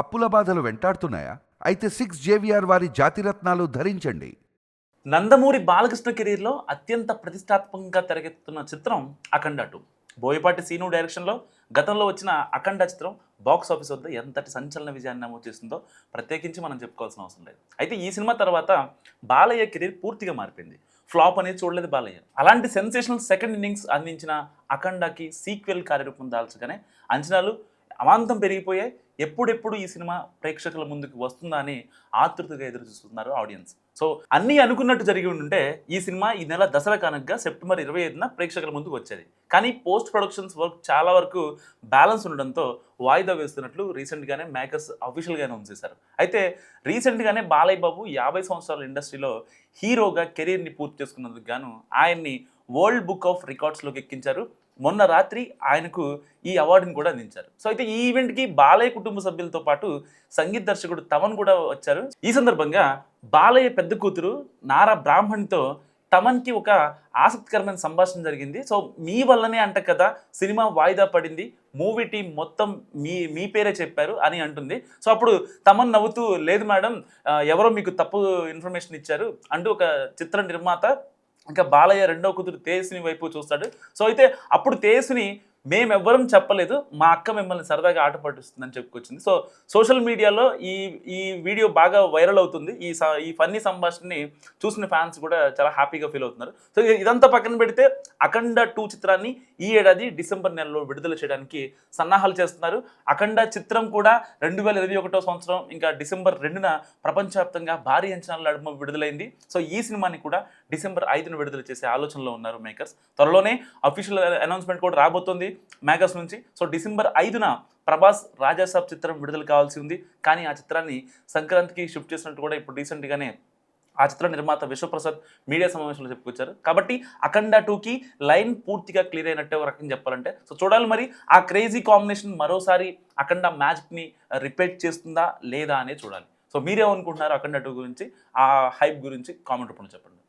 అప్పుల బాధలు వెంటాడుతున్నాయా? అయితే సిక్స్ జేవిఆర్ వారి జాతిరత్నాలు ధరించండి. నందమూరి బాలకృష్ణ కెరీర్లో అత్యంత ప్రతిష్టాత్మకంగా తెరకెత్తుతున్న చిత్రం అఖండ టూ. బోయపాటి సీను డైరెక్షన్లో గతంలో వచ్చిన అఖండ చిత్రం బాక్స్ ఆఫీస్ వద్ద ఎంతటి సంచలన విజయాన్ని నమోదు చేస్తుందో ప్రత్యేకించి మనం చెప్పుకోవాల్సిన అవసరం లేదు. అయితే ఈ సినిమా తర్వాత బాలయ్య కెరీర్ పూర్తిగా మారిపోయింది. ఫ్లాప్ అనేది చూడలేదు బాలయ్య. అలాంటి సెన్సేషనల్ సెకండ్ ఇన్నింగ్స్ అందించిన అఖండకి సీక్వెల్ కార్యరూపం దాల్చగానే అంచనాలు అమాంతం పెరిగిపోయాయి ఎప్పుడెప్పుడు ఈ సినిమా ప్రేక్షకుల ముందుకు వస్తుందా అని ఆతృతగా ఎదురు చూస్తున్నారు ఆడియన్స్. సో అన్నీ అనుకున్నట్టు జరిగి ఉంటే ఈ సినిమా ఈ నెల దసరా కానుకగా సెప్టెంబర్ ఇరవై ఐదున ప్రేక్షకుల ముందుకు వచ్చేది. కానీ పోస్ట్ ప్రొడక్షన్స్ వర్క్ చాలా వరకు బ్యాలెన్స్ ఉండడంతో వాయిదా వేస్తున్నట్లు రీసెంట్గానే మేకర్స్ అఫీషియల్గానే ఉంచేశారు అయితే రీసెంట్గానే బాలయ్య బాబు యాభై సంవత్సరాల ఇండస్ట్రీలో హీరోగా కెరీర్ని పూర్తి చేసుకున్నందుకు గాను ఆయన్ని వరల్డ్ బుక్ ఆఫ్ రికార్డ్స్లోకి ఎక్కించారు. మొన్న రాత్రి ఆయనకు ఈ అవార్డుని కూడా అందించారు. సో అయితే ఈ ఈవెంట్కి బాలయ్య కుటుంబ సభ్యులతో పాటు సంగీత దర్శకుడు తమన్ కూడా వచ్చారు. ఈ సందర్భంగా బాలయ్య పెద్ద కూతురు నారా బ్రాహ్మణ్తో తమన్కి ఒక ఆసక్తికరమైన సంభాషణ జరిగింది. సో మీ వల్లనే అంట కదా సినిమా వాయిదా పడింది. మూవీ టీం మొత్తం మీ మీ పేరే చెప్పారు అని అంటుంది. సో అప్పుడు తమన్ నవ్వుతూ లేదు మేడం ఎవరో మీకు తప్పు ఇన్ఫర్మేషన్ ఇచ్చారు అంటూ ఒక చిత్ర నిర్మాత ఇంకా బాలయ్య రెండో కూతురు తేజస్ని వైపు చూస్తాడు. సో అయితే అప్పుడు తేజస్ని మేమెవ్వరం చెప్పలేదు మా అక్క మిమ్మల్ని సరదాగా ఆట పట్టిస్తుందని చెప్పుకొచ్చింది. సో సోషల్ మీడియాలో ఈ ఈ వీడియో బాగా వైరల్ అవుతుంది. ఈ స- ఈ ఫన్నీ సంభాషణని చూసిన ఫ్యాన్స్ కూడా చాలా హ్యాపీగా ఫీల్ అవుతున్నారు. సో ఇదంతా పక్కన పెడితే అఖండ టూ చిత్రాన్ని ఈ ఏడాది డిసెంబర్ నెలలో విడుదల చేయడానికి సన్నాహాలు చేస్తున్నారు. అఖండ చిత్రం కూడా రెండు వేల ఇరవై ఒకటో సంవత్సరం ఇంకా డిసెంబర్ రెండున ప్రపంచవ్యాప్తంగా భారీ అంచనాల నడుమ విడుదలైంది. సో ఈ సినిమాని కూడా డిసెంబర్ ఐదున విడుదల చేసే ఆలోచనలో ఉన్నారు మేకర్స్ త్వరలోనే అఫీషియల్ అనౌన్స్మెంట్ కూడా రాబోతోంది మేకర్స్ నుంచి. సో డిసెంబర్ ఐదున ప్రభాస్ రాజాసాబ్ చిత్రం విడుదల కావాల్సి ఉంది. కానీ ఆ చిత్రాన్ని సంక్రాంతికి షిఫ్ట్ చేసినట్టు కూడా ఇప్పుడు రీసెంట్గానే ఆ చిత్ర నిర్మాత విశ్వప్రసాద్ మీడియా సమావేశంలో చెప్పుకొచ్చారు. కాబట్టి అఖండ టూకి లైన్ పూర్తిగా క్లియర్ అయినట్టే ఒక రకంగా చెప్పాలంటే. సో చూడాలి మరి ఆ క్రేజీ కాంబినేషన్ మరోసారి అఖండ మ్యాజిక్ని రిపీట్ చేస్తుందా లేదా అనే చూడాలి. సో మీరేమనుకుంటున్నారు అఖండ టూ గురించి? ఆ హైప్ గురించి కామెంట్ రూపంలో చెప్పండి.